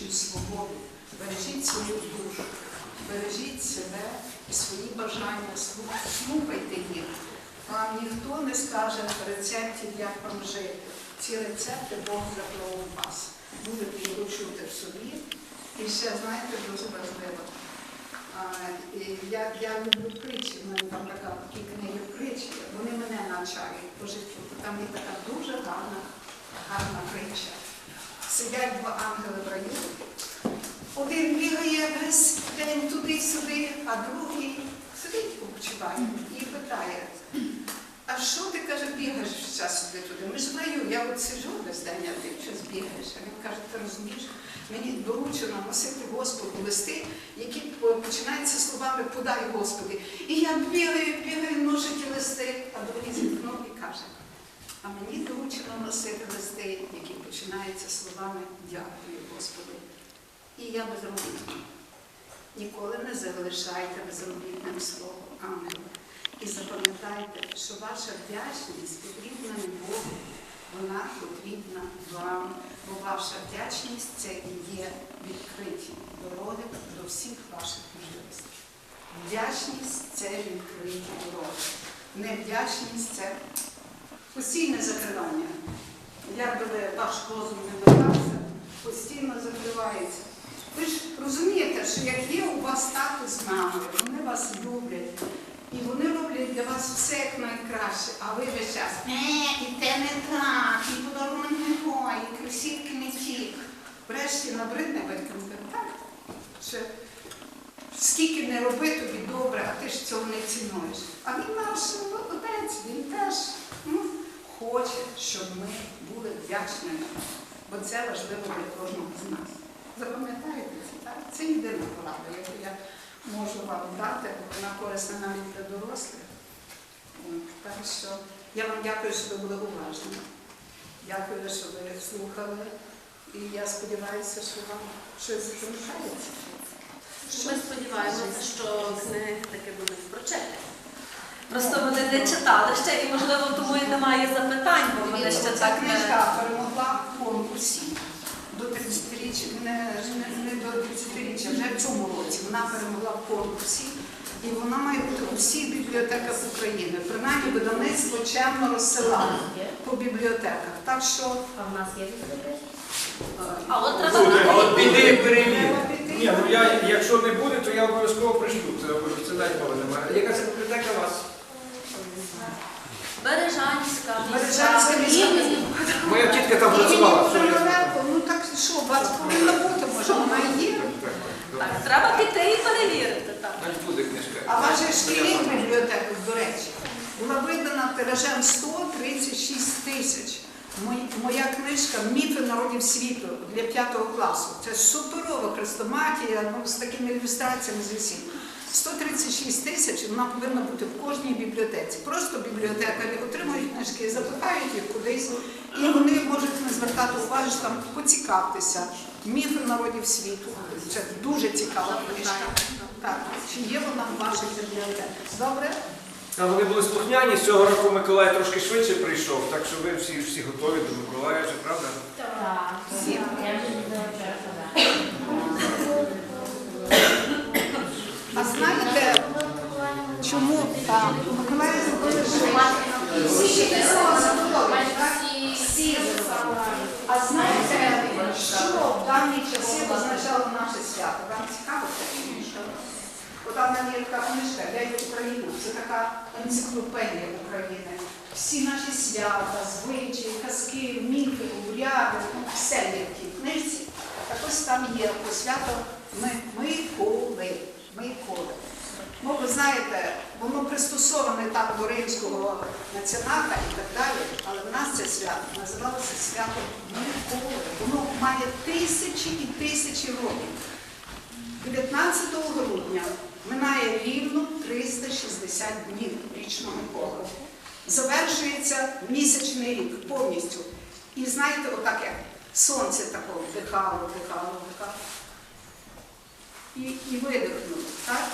внутрішню свободу, бережіть свою душу, бережіть себе і свої бажання, слух- слухайте їх. Вам ніхто не скаже рецептів, як вам жити. Ці рецепти Бог заклав у вас. Будете їх чути в собі. І ще, знаєте, дуже важливо. Я, я люблю притчі, в мене там така такі книги притчі, вони мене навчають по життю. Там є така дуже гарна, гарна притча. Сидять два ангели в раю. Один бігає весь день туди-сюди, а другий сидить почуває і питає, а що ти каже, бігаєш весь час сюди туди? Ми ж в раю, я от сиджу весь день, а ти щось бігаєш. А він каже, ти розумієш, мені доручено носити Господу листи, які починаються словами Подай Господи. І я бігаю, бігаю, ношу ті листи, а другий зіткнув і каже, а мені доручено носити листи, які починаються словами Дякую, Господи. І я безробітна. Ніколи не залишайте безробітним слово ангела. І запам'ятайте, що ваша вдячність потрібна не Богу, вона потрібна вам, бо ваша вдячність це і є відкриті дороги до всіх ваших можливостей. Вдячність це відкриті дороги. Невдячність це постійне закривання. Як би ваш розум не вдавався, постійно закривається. Ви ж розумієте, що як є у вас тато з мамою, вони вас люблять, і вони роблять для вас все як найкраще, а ви весь час е, і те не так, і подарунок не той, і кросівки не ті. Врешті набридне батькам так, що скільки не роби тобі добре, а ти ж цього не цінуєш. А він наш молодець, він теж ну, хоче, щоб ми були вдячними, бо це важливо для кожного з нас. Запам'ятаєте це, так? Це єдина порада, яку я можу вам дати, бо вона корисна навіть для дорослих. Так що я вам дякую, що ви були уважні. Дякую, що ви слухали. І я сподіваюся, що вам щось залишається. Ми сподіваємося, що книги таки будуть прочитані. Просто вони не читали ще, і можливо тому і немає запитань, бо вони ще Ця так не книжка перемогла в конкурсі до 30-річчя, не, до 30-річчя, вже в цьому році. Вона перемогла в конкурсі. І вона має бути у всіх бібліотеках України. Принаймні видавництво чемно розсилає по бібліотеках. Так що А в нас є бібліотека? е, А от треба Буде, а от піди перевір. Ні, ну я, якщо не буде, то я обов'язково пришлю. Це це дай немає. Яка це бібліотека у вас? Бережанська. Бережанська міська. Моя тітка там працювала. Ну так що, у вас повинна бути, може вона і є. Так, треба піти і перевірити. Так. Значить буде книжка. А ваша шкільних бібліотеках, до речі, була видана тиражем 136 тисяч. Моя книжка Міфи народів світу для п'ятого класу. Це суперова хрестоматія ну, з такими ілюстраціями з усім. 136 тисяч вона повинна бути в кожній бібліотеці. Просто бібліотекарі отримують книжки, запихають їх кудись, і вони можуть не звертати увагу, там поцікавтеся. Міфи народів світу. Це дуже цікава книжка. Так, чи є вона в ваших бібліотеках? Добре? А вони були слухняні, з цього року Миколай трошки швидше прийшов, так що ви всі, всі готові до Миколая вже, правда? Так. Всі. Я вже не вчора казала. А знаєте, чому? Миколаїв зробили. Всі? Всі. А знаєте, що в давні часи означало наше свято? Вам цікаво це книжка? От там є така книжка «Дядя Україна. Це така енциклопедія України. Всі наші свята, звичаї, казки, міфи, обряди, ну, все є в тій книжці. Так ось там є про свято ми, Миколи. Миколи. Ну, ви знаєте, воно до римського націоната і так далі, але в нас це свято називалося свято Миколи. Воно має тисячі і тисячі років. 19 грудня минає рівно 360 днів річного Миколи. Завершується місячний рік повністю. І знаєте, отак як сонце тако вдихало, вдихало, вдихало. І, і видихнуло, так?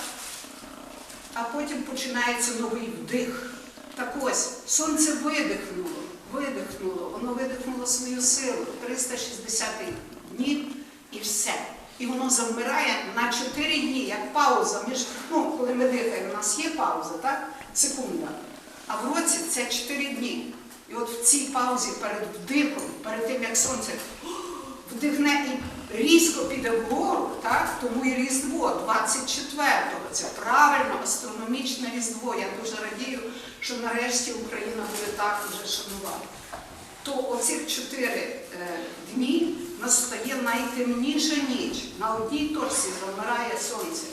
А потім починається новий вдих. Так ось, сонце видихнуло, видихнуло, воно видихнуло свою силу 360 днів і все. і воно завмирає на 4 дні, як пауза. Між, ну, коли ми дихаємо, у нас є пауза, так? Секунда. А в році це 4 дні. І от в цій паузі перед вдихом, перед тим, як сонце вдихне і різко піде вгору, так? тому і Різдво 24-го. Це правильно астрономічне Різдво. Я дуже радію, що нарешті Україна буде так вже шанувати. То оцих чотири е, дні настає найтемніша ніч. На одній точці замирає сонце.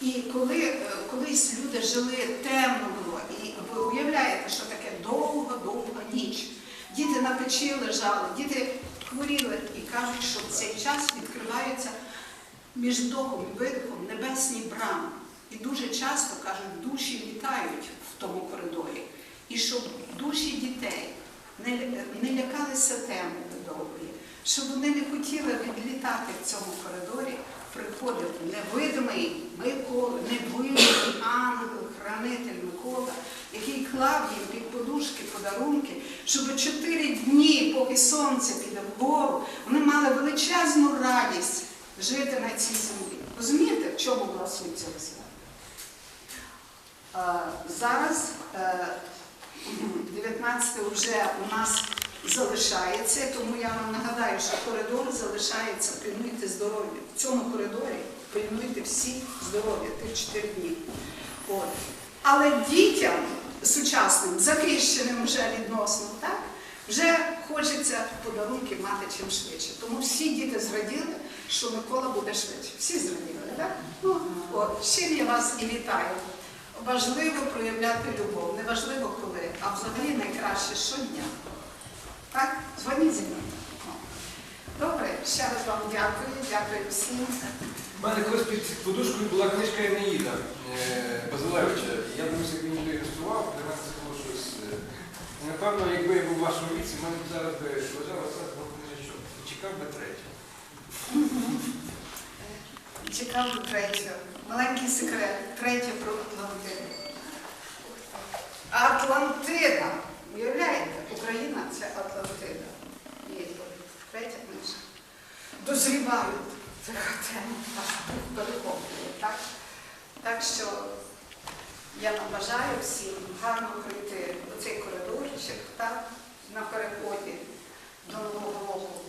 І коли е, колись люди жили темно було, і ви уявляєте, що таке довга-довга ніч. Діти на печі лежали, діти хворіли і кажуть, що в цей час відкриваються між вдохом і видихом небесні брами. І дуже часто кажуть, душі літають в тому коридорі. І щоб душі дітей не, не лякалися темряви довгої, щоб вони не хотіли відлітати в цьому коридорі, приходив невидимий Микола, невидимий ангел, хранитель Микола, який клав їм під подушки подарунки, щоб чотири дні, поки сонце піде вгору, вони мали величезну радість жити на цій землі. Розумієте, в чому була суть цього свята? Е, Зараз е, 19 вже у нас залишається, тому я вам нагадаю, що коридор залишається, пильнуйте здоров'я. В цьому коридорі пильнуйте всі здоров'я тих 4 дні. От. Але дітям сучасним, захищеним вже відносно, так, вже хочеться подарунки мати чим швидше. Тому всі діти зраділи, що Микола буде швидше. Всі зраділи, так? Ну, от, з я вас і вітаю. Важливо проявляти любов, не важливо коли, а взагалі найкраще щодня. Так? Дзвоніть зі мною. Добре, ще раз вам дякую, дякую всім. У мене колись під подушкою була книжка Енеїда е, Базилевича. Я думаю, як він її ілюстрував, для мене це було щось. е, Напевно, якби я був у вашому віці, в мене зараз би це двох книжечок. Чекав би третю. Чекав третього. Маленький секрет. Третє про Атлантиду. Атлантида. Уявляєте? Україна це Атлантида. Є третя книжка. Дозрівають. Це тема аж. Так? так що я вам бажаю всім гарно пройти оцей коридорчик так, на переході до Нового року.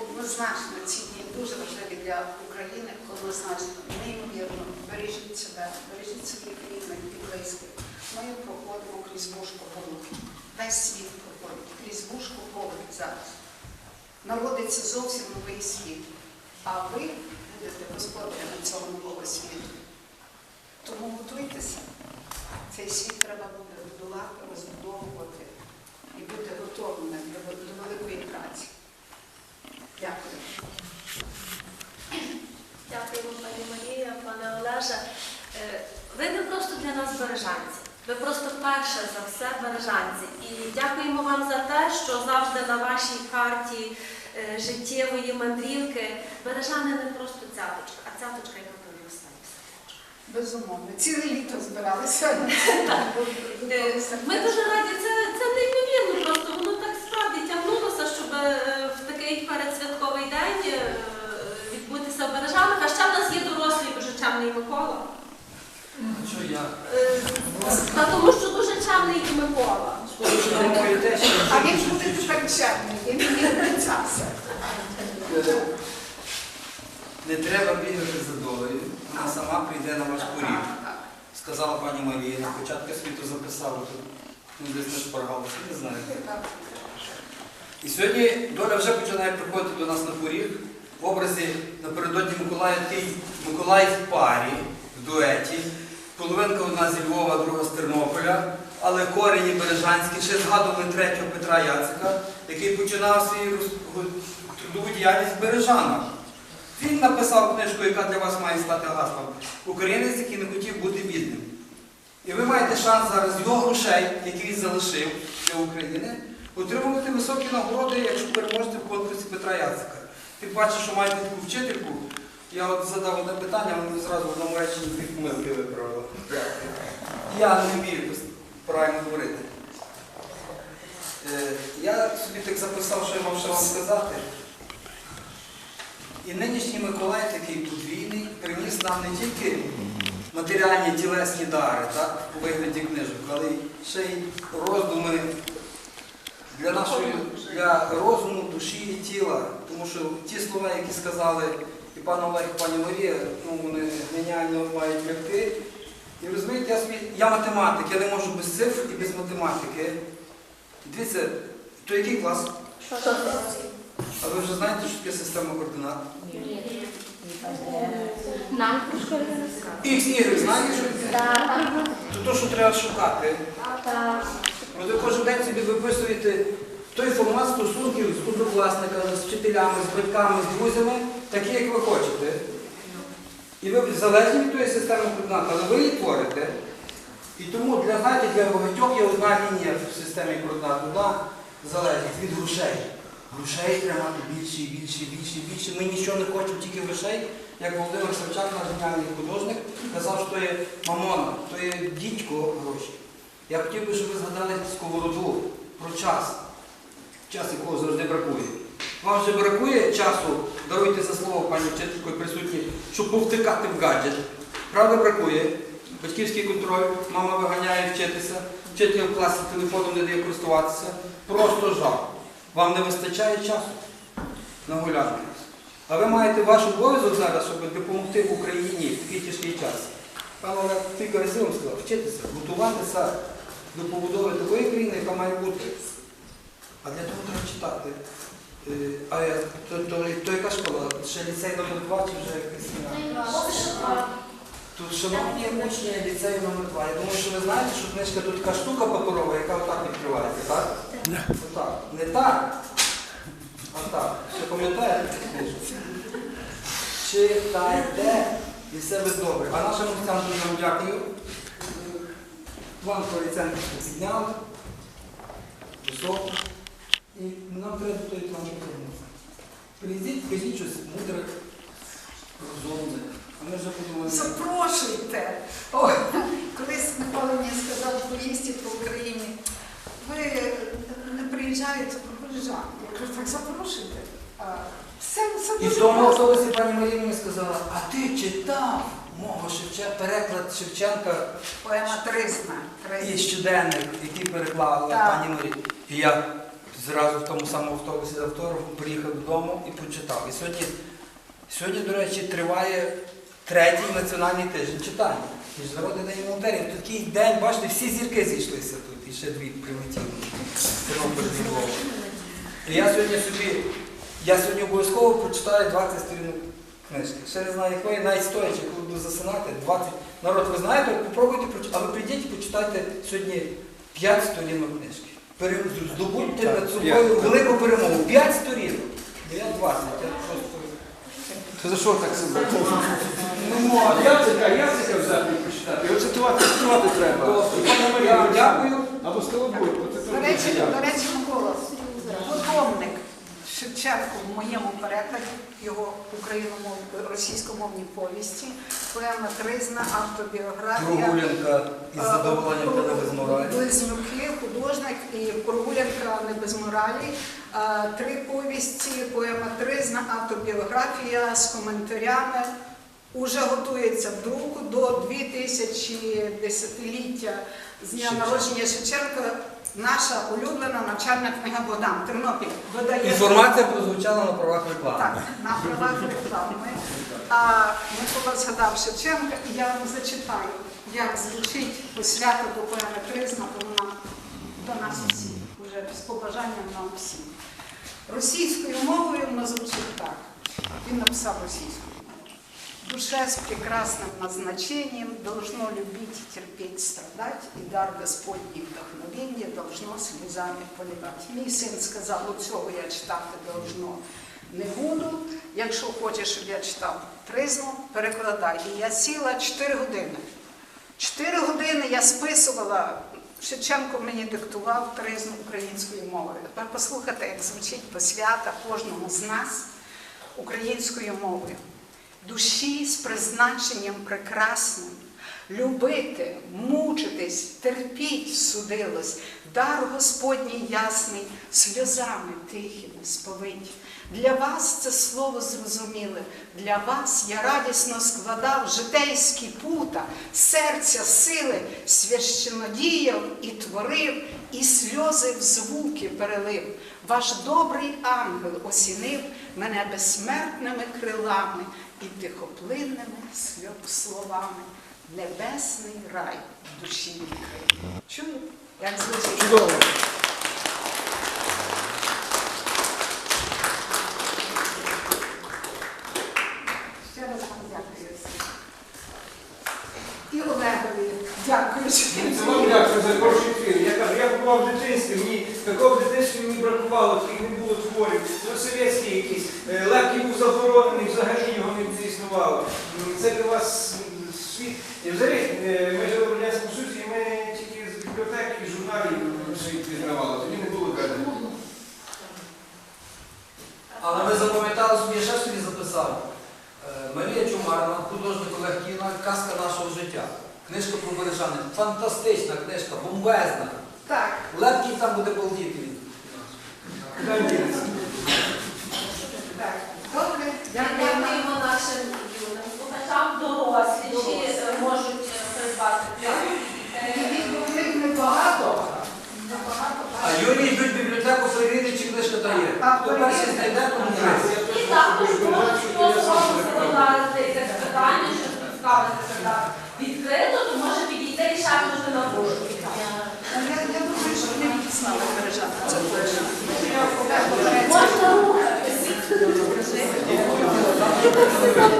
Однозначно ці дні дуже важливі для України, однозначно, неймовірно. Бережіть себе, бережіть своїх рідних і близьких. Ми проходимо крізь вушко голод. Весь світ проходить крізь вушко голод зараз. Народиться зовсім новий світ, а ви будете господарями цього нового світу. Тому готуйтеся. Цей світ треба буде будувати, розбудовувати і бути готовими до великої праці. Дякую. Дякуємо, пані Марія, пане Олеже. Е, Ви не просто для нас бережанці. Ви просто перше за все бережанці. І дякуємо вам за те, що завжди на вашій карті е, життєвої мандрівки бережани не просто цяточка, а цяточка, яка повірстає все. Безумовно. Ціле літо збиралися. Е, Ми дуже раді, це, це неймовірно, просто воно так справді тягнулося, щоб такий передсвятковий день е, відбутися в Бережанах. А ще в нас є дорослий дуже чемний Микола. Що я? Е, Та тому що дуже чемний і Микола. А він буде тепер чемний, він не обіцявся. Е, Не треба бігати за долею, вона сама прийде на ваш поріг. Так, так. Сказала пані Марія, на початку світу записала тут. Ну, десь не шпаргалося, не знаю. І сьогодні доля вже починає приходити до нас на поріг в образі напередодні Миколая такий Миколай в парі, в дуеті. Половинка одна зі Львова, друга з Тернополя, але корені бережанські, ще згадували третього Петра Яцика, який починав свою трудову діяльність в Бережанах. Він написав книжку, яка для вас має стати гаслом. Українець, який не хотів бути бідним. І ви маєте шанс зараз його грошей, які він залишив для України, отримувати високі нагороди, якщо переможете в конкурсі Петра Яцика. Ти бачиш, що маєте таку вчительку. Я от задав одне питання, вона зразу в одному реченні дві помилки виправила. Я не вмію правильно говорити. Е, Я собі так записав, що я мав ще вам сказати. І нинішній Миколай такий подвійний приніс нам не тільки матеріальні тілесні дари, так, у вигляді книжок, але й ще й роздуми для нашої для розуму, душі і тіла. Тому що ті слова, які сказали і пан Олег, і пані Марія, ну, вони геніально мають лягти. І розумієте, я собі, я математик, я не можу без цифр і без математики. Дивіться, то який клас? А ви вже знаєте, що таке система координат? Нам в школі не. Х, Y, знаєте, що це? Так. То, то, що треба шукати. Так. От ви кожен день собі виписуєте той формат стосунків з однокласниками, з вчителями, з батьками, з друзями, такі, як ви хочете. І ви залежні від тої системи координат, але ви її творите. І тому для, знаєте, для багатьох є одна лінія в системі координат, одна залежність від грошей. Грошей треба більше, і більше, більше, більше. Ми нічого не хочемо, тільки грошей. Як Володимир Савчак, наш геніальний художник, казав, що то є мамона, то є дідько гроші. Я хотів би, щоб ви згадали сковороду про час, час якого завжди бракує. Вам вже бракує часу, даруйте за слово, пані вчителько і присутні, щоб повтикати в гаджет. Правда бракує. Батьківський контроль, мама виганяє вчитися, вчитель в класі телефоном не дає користуватися. Просто жах. Вам не вистачає часу на гулянки. А ви маєте ваш обов'язок зараз, щоб допомогти Україні в такий час. Пан Олег кілька разів сказав, вчитися, готуватися до побудови такої країни, яка має бути. А для того треба читати. Е, А я, то, то, то яка школа? Ще ліцей номер 2 чи вже якась? Тут, шановні учні ліцею номер 2 я думаю, що ви знаєте, що книжка тут така штука паперова, яка отак відкривається, так? Отак. Не так, а так. Ще пам'ятаєте цю книжку? Читайте і все буде добре. А нашим вам дякую. Вам коаліценти підняли. Високо. І нам треба до тої планки повернутися. Прийдіть, скажіть щось мудре, розумне. А ми вже подумаємо. Запрошуйте. О, колись Микола мені сказав в поїзді по Україні, ви не приїжджаєте по Бережан. Я кажу, так запрошуйте. Все, все І в тому автобусі пані Марія мені сказала, а ти читав мого Шевченка, переклад Шевченка Поема Тризна. і щоденник, який переклала Так. пані Марія. І я зразу в тому самому автобусі з автографом приїхав додому і прочитав. І сьогодні, сьогодні, до речі, триває третій національний тиждень читання. Міжнародний день волонтерів. Такий день, бачите, всі зірки зійшлися тут, і ще дві прилетіли. Тернопіль зі Львова. І я сьогодні собі, я сьогодні обов'язково прочитаю 20 сторінок книжки. Ще не знаю якої, навіть стоячи, коли буду засинати, 20. Народ, ви знаєте, попробуйте прочитати, а ви прийдіть і почитайте сьогодні 5 сторінок книжки. Здобудьте над собою велику перемогу. 5 сторінок. Ну, Я 20, я просто Це за що так себе? не можу. Яцика, Яцика взяти і почитати. Його цитувати, цитувати треба. Дякую. Або Столобой. Оце До речі, читати. до речі, Микола, Подомник Шевченко в моєму перекладі, його україномовні, російськомовні повісті, поема Тризна, автобіографія. Прогулянка із задоволенням та не без моралі. Близнюки, художник і прогулянка не без моралі. Е, Три повісті, поема Тризна, автобіографія з коментарями. Уже готується в друку до 2010-ліття з дня народження Шевченка. Наша улюблена навчальна книга Богдан Тернопіль видає Інформація прозвучала на правах реклами. так, на правах реклами. А Микола згадав Шевченка, і я вам зачитаю, як звучить посвята до поеми Тризна, бо вона до нас всіх, уже з побажанням нам всім. Російською мовою вона звучить так. Він написав російською. Душе с прекрасным назначением должно любить, терпеть, страдать, и дар Господній вдохновення должно сльозами поливати. Мій син сказав, оцього я читати должно не буду. Якщо хочеш, щоб я читав тризну, перекладай. І я сіла 4 години. Чотири години я списувала, Шевченко мені диктував тризну українською мовою. Послухайте, як звучить посвята кожному з нас українською мовою. Душі з призначенням прекрасним, любити, мучитись, терпіть судилось, дар Господній ясний, сльозами тихими сповить. Для вас це слово зрозуміле. Для вас я радісно складав житейські пута, серця, сили, священодіяв і творив, і сльози в звуки перелив. Ваш добрий ангел осінив мене безсмертними крилами і тихоплинними словами. Небесний рай в душі. Чую, як звучить? Чудово. Ще раз вам дякую. І Олегові дякую. що він Це вам дякую за хороший твір. Я кажу, я бував в дитинстві, мені такого в дитинстві мені бракувало, не було творів. Ну, совєтські якісь. Е, був заборонений, взагалі його не існувало. Це для вас світ. І взагалі, е, ми жили в Радянському Союзі, і ми тільки з бібліотек і журналів світ пізнавали. Тоді не було газет. Але ви запам'ятали собі, я ще собі записав. Е, Марія Чумарна, художник Олег Кіна, казка нашого життя. Книжка про Бережани. Фантастична книжка, бомбезна. Так. Лепкий там буде балдіти. він. Куди дінеться? Так, добре, дякую. 감사합니다.